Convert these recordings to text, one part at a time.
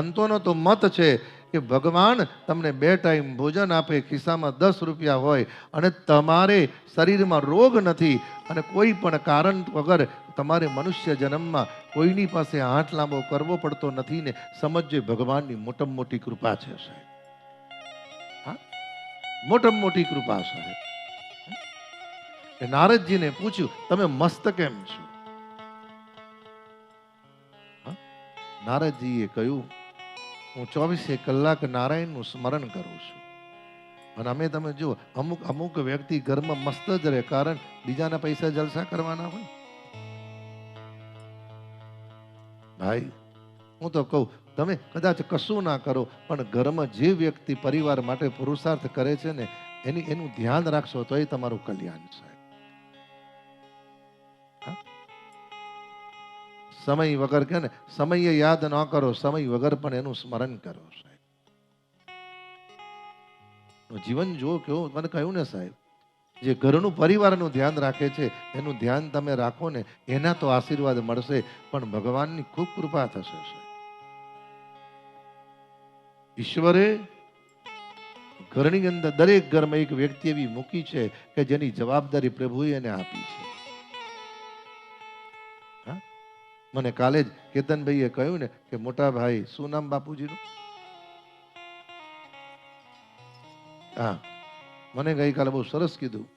સંતોનો તો મત છે કે ભગવાન તમને બે ટાઈમ ભોજન આપે, ખિસ્સામાં દસ રૂપિયા હોય અને તમારે શરીરમાં રોગ નથી અને કોઈ પણ કારણ વગર તમારે મનુષ્ય જન્મમાં કોઈની પાસે હાથ લાંબો કરવો પડતો નથી ને સમજે ભગવાનની મોટમ મોટી કૃપા છે સાહેબ. હા? મોટી કૃપા સાહેબ. નારદજીને પૂછ્યું, તમે મસ્ત કેમ છો? નારદજીએ કહ્યું હું ચોવીસે કલાક નારાયણનું સ્મરણ કરું છું. અને અમે તમે જુઓ, અમુક અમુક વ્યક્તિ ઘરમાં મસ્ત જ રહે, કારણ બીજાના પૈસા જલસા કરવાના હોય. ભાઈ, હું તો કહું, તમે કદાચ કશું ના કરો, પણ ઘરમાં જે વ્યક્તિ પરિવાર માટે પુરુષાર્થ કરે છે ને, એની, એનું ધ્યાન રાખશો તો એ તમારું કલ્યાણ સાહેબ સમય વગર કે ને, સમય યાદ ન કરો, સમય વગર પણ એનું સ્મરણ કરો, સાહેબ. જીવન જો કેવું, મને કહ્યું ને સાહેબ, જે ઘરનું પરિવારનું ધ્યાન રાખે છે, એનું ધ્યાન તમે રાખો ને, એના તો આશીર્વાદ મળશે, પણ ભગવાનની ખૂબ કૃપા થશે ઈશ્વરે ઘરની અંદર દરેક ઘરમાં એક વ્યક્તિ એવી મૂકી છે કે જેની જવાબદારી પ્રભુએ એને આપી છે. મને કાલે જ કેતનભાઈએ કહ્યું ને કે મોટા ભાઈ, શું નામ બાપુજીનું? હા. મને ગઈકાલે બહુ સરસ કીધું.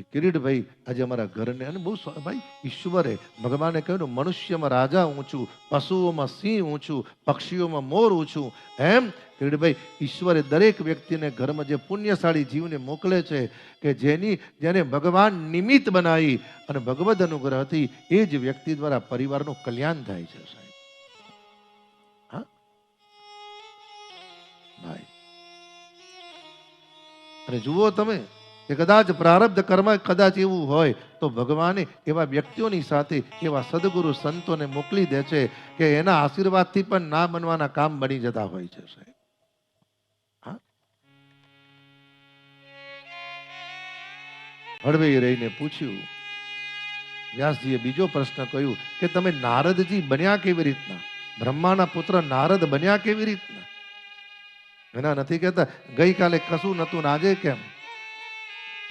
કે કિરીટભાઈ આજે અમારા ઘરને અને બહુ ભાઈ, ઈશ્વરે ભગવાને કહ્યું, મનુષ્યમાં રાજા ઊંચું પશુઓમાં સિંહ ઊંચું પક્ષીઓમાં મોર ઊંચું એમ કિરીટભાઈ ઈશ્વરે દરેક વ્યક્તિને ઘરમાં જે પુણ્યશાળી જીવને મોકલે છે, કે જેની જેને ભગવાન નિમિત્ત બનાવી અને ભગવદ અનુગ્રહથી એ જ વ્યક્તિ દ્વારા પરિવારનું કલ્યાણ થાય છે, સાહેબ. હા? ભાઈ. અને જુઓ તમે કે કદાચ પ્રારબ્ધ કર્મ કદાચ એવું હોય તો ભગવાને એવા વ્યક્તિઓની સાથે એવા સદગુરુ સંતોને મોકલી દે છે કે એના આશીર્વાદથી પણ ના બનવાના કામ બની જતા હોય છે, સાહેબ. હળવે રહીને પૂછ્યું. વ્યાસજીએ બીજો પ્રશ્ન કહ્યું કે તમે નારદજી બન્યા કેવી રીતના? બ્રહ્માના પુત્ર નારદ બન્યા કેવી રીતના? એના નથી કહેતા, ગઈકાલે કશું નહોતું ને આજે કેમ?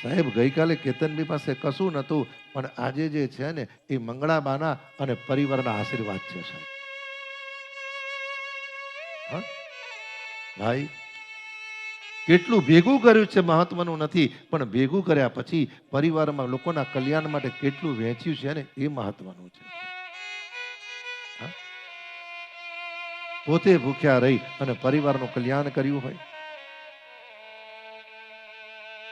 સાહેબ, ગઈકાલે કેતનબી પાસે કશું નહોતું, પણ આજે જે છે ને, એ મંગળાબાના અને પરિવારના આશીર્વાદ છે સાહેબ? ભાઈ, કેટલું ભેગું કર્યું છે મહત્વનું નથી, પણ ભેગું કર્યા પછી પરિવારમાં લોકોના કલ્યાણ માટે કેટલું વહેંચ્યું છે ને, એ મહત્વનું છે? પોતે ભૂખ્યા રહી અને પરિવારનું કલ્યાણ કર્યું હોય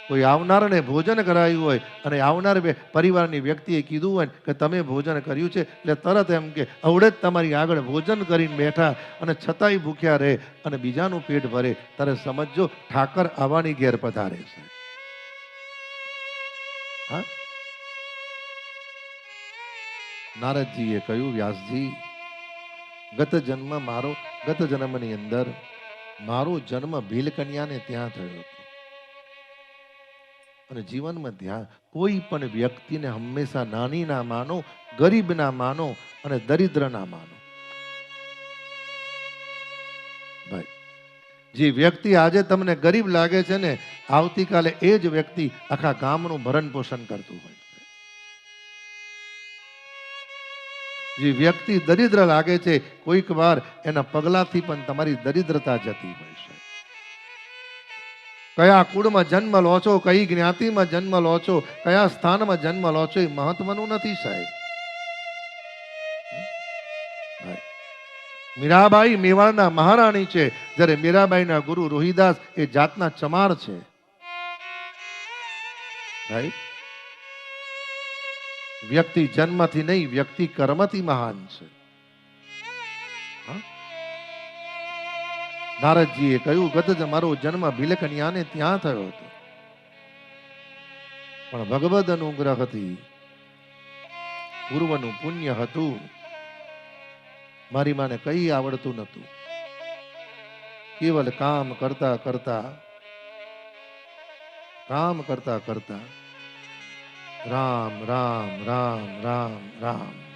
કોઈ આવનારને ભોજન કરાયું હોય અને આવનાર બે- પરિવારની વ્યક્તિએ કીધું હોય કે તમે ભોજન કર્યું છે, એટલે તરત એમ કે અવડે જ તમારી આગળ ભોજન કરીને બેઠા અને છતાંય ભૂખ્યા રહે અને બીજાનું પેટ ભરે. ત્યારે સમજજો, ઠાકર આવવાની ઘેર પધારે છે. હા? નારદજીએ કહ્યું, વ્યાસજી, ગત જન્મ મારો, ગત જન્મની અંદર મારો જન્મ ભીલકન્યાને ત્યાં થયો હતો. અને જીવનમાં ધ્યાન, કોઈ પણ વ્યક્તિને હંમેશા નાની ના માનો ગરીબ ના માનો અને દરિદ્ર ના માનો. ભાઈ, જે વ્યક્તિ આજે તમને ગરીબ લાગે છે ને, આવતીકાલે એ જ વ્યક્તિ આખા ગામનું ભરણ પોષણ કરતું હોય. જે વ્યક્તિ દરિદ્ર લાગે છે, કોઈક વાર એના પગલાથી પણ તમારી દરિદ્રતા જતી હોય છે. કયા કુળમાં જન્મ લો છો, કઈ જ્ઞાતિમાં જન્મ લો છો, કયા સ્થાનમાં જન્મ લો છો એ મહત્વનું નથી સાહેબ. મીરાબાઈ મેવાડના મહારાણી છે, જ્યારે મીરાબાઈના ગુરુ રોહિદાસ એ જાતના ચમાર છે. સાહેબ વ્યક્તિ જન્મથી નહીં, વ્યક્તિ કર્મથી મહાન છે. હા? નારદજીએ કહ્યું ગત મારો જન્મ ભીલકન્યાને ત્યાં થયો હતો. પણ ભગવદ અનુગ્રહથી પૂર્વનું પુણ્ય હતું. મારી માને કઈ આવડતું નતું કેવલ કામ કરતા કરતા, કામ કરતા કરતા, રામ રામ રામ રામ રામ.